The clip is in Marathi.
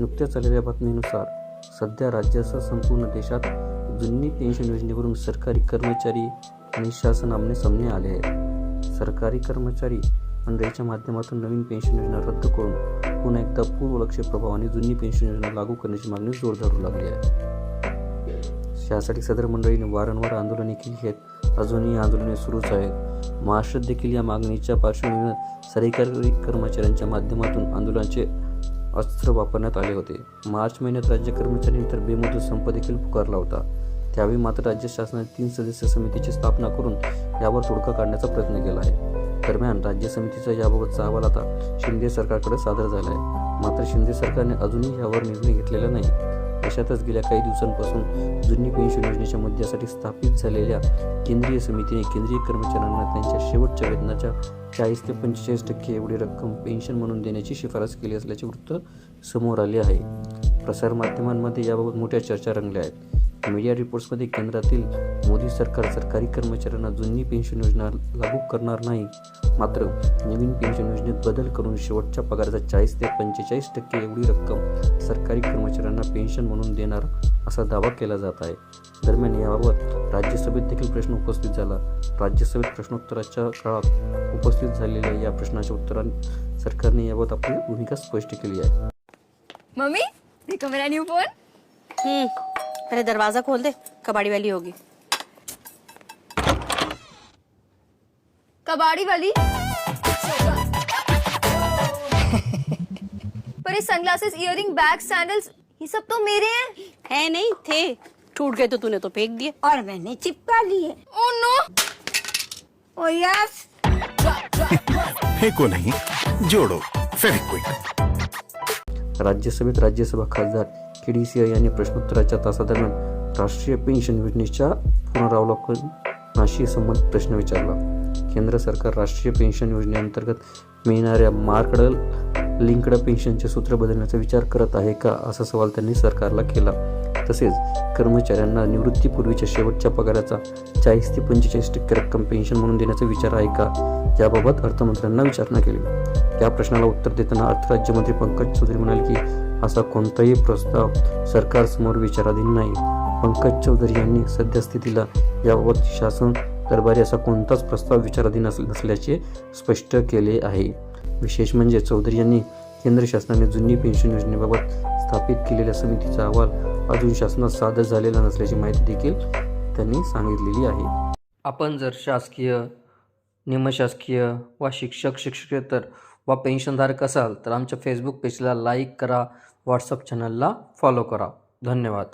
नुकत्याच आलेल्या बातमीनुसार सध्या राज्यासह संपूर्ण देशात जुनी पेन्शन योजनेवरून सरकारी कर्मचारी आणि शासन आमने सामने आले आहेत. सरकारी कर्मचारी मंडळीच्या माध्यमातून नवीन पेन्शन योजना रद्द करून पुन्हा एकदा पूर्वलक्ष प्रभावाने जुनी पेन्शन योजना लागू करण्याची मागणी जोर धरू लागली आहे. त्यासाठी सदर मंडळीने वारंवार आंदोलने केली आहेत. अजूनही आंदोलने सुरूच आहेत. महाराष्ट्रात देखील या मागणीच्या पार्श्वभूमीवर सरकारी कर्मचाऱ्यांच्या माध्यमातून आंदोलनाचे अस्त्र वापरण्यात आले होते. मार्च महिन्यात राज्य कर्मचाऱ्यांनी तर बेमुदत संप देखील पुकारला होता. त्यावेळी मात्र राज्य शासनाने तीन सदस्य समितीची स्थापना करून यावर तोडका काढण्याचा प्रयत्न केला आहे. दरम्यान राज्य समितीचा याबाबतचा अहवाल आता शिंदे सरकारकडे सादर झाला आहे. मात्र शिंदे सरकारने अजूनही यावर निर्णय घेतलेला नाही. अशातच गेल्या काही दिवसांपासून जुनी पेन्शन योजनेच्या मुद्द्यासाठी स्थापित झालेल्या केंद्रीय समितीने केंद्रीय कर्मचाऱ्यांना त्यांच्या शेवटच्या वेतनाच्या चाळीस ते पंचेचाळीस टक्के एवढी रक्कम पेन्शन म्हणून देण्याची शिफारस केली असल्याचे वृत्त समोर आले आहे. प्रसारमाध्यमांमध्ये याबाबत मोठ्या चर्चा रंगल्या आहेत. मीडिया रिपोर्ट्समध्ये केंद्रातील मोदी सरकार सरकारी कर्मचाऱ्यांना जुनी पेन्शन योजना लागू करणार नाही. मात्र नवीन पेन्शन योजनेत बदल करून शेवटच्या पगाराचा चाळीस ते पंचेचाळीस टक्के एवढी रक्कम सरकारी कर्मचाऱ्यांना पेन्शन म्हणून देणार असा दावा केला जात आहे. दरम्यान याबाबत राज्यसभेत देखील प्रश्न उपस्थित झाला. राज्यसभेत प्रश्नोत्तराच्या काळात उपस्थित झालेल्या या प्रश्नाच्या उत्तरात सरकारने याबाबत आपली भूमिका स्पष्ट केली आहे. मम्मी फोन अरे दरवाज़ा खोल दे कबाड़ी वाली होगी। कबाड़ी वाली? पर ये सनग्लासेस इयरिंग बैग सैंडल्स ये सब तो मेरे हैं। है नहीं थे। टूट गए तो तूने तो फेंक दिए। और मैंने चिपका लिए। ओह नो ओ यस फेंको नहीं जोड़ो फेविक्विक राज्यसभेत राज्यसभा खासदार। के डी सिंह यांनी प्रश्नोत्तराच्या तासादरम्यान राष्ट्रीय पेन्शन योजनेच्या पुनरावलोकनाशी संबंधित प्रश्न विचारला. केंद्र सरकार राष्ट्रीय पेन्शन योजनेअंतर्गत मिळणाऱ्या मार्कडल लिंकड पेन्शनचे सूत्र बदलण्याचा विचार करत आहे का असा सवाल त्यांनी सरकारला केला. तसेच कर्मचाऱ्यांना निवृत्तीपूर्वीच्या शेवटच्या पगाराचा चाळीस ते पंचेचाळीस टक्के रक्कम पेन्शन म्हणून देण्याचा विचार आहे का? याबाबत अर्थमंत्र्यांना विचारणा केली. त्या प्रश्नाला उत्तर देताना अर्थराज्यमंत्री पंकज चौधरी म्हणाले की असा कोणताही प्रस्ताव सरकारसमोर विचाराधीन नाही. पंकज चौधरी यांनी सद्यस्थितीला याबाबत शासन दरबारी असा कोणताच प्रस्ताव विचाराधीन नसल्याचे स्पष्ट केले आहे. विशेष म्हणजे चौधरी यांनी केंद्र शासनाने जुनी पेन्शन योजनेबाबत स्थापित केलेल्या समितीचा अहवाल अजून शासनात सादर झालेला नसल्याची माहिती देखील त्यांनी सांगितलेली आहे. आपण जर शासकीय निमशासकीय वा शिक्षक शिक्षकेतर वा पेन्शनधारक असाल तर आमच्या फेसबुक पेजला लाईक करा व्हॉट्सअप चॅनलला फॉलो करा. धन्यवाद.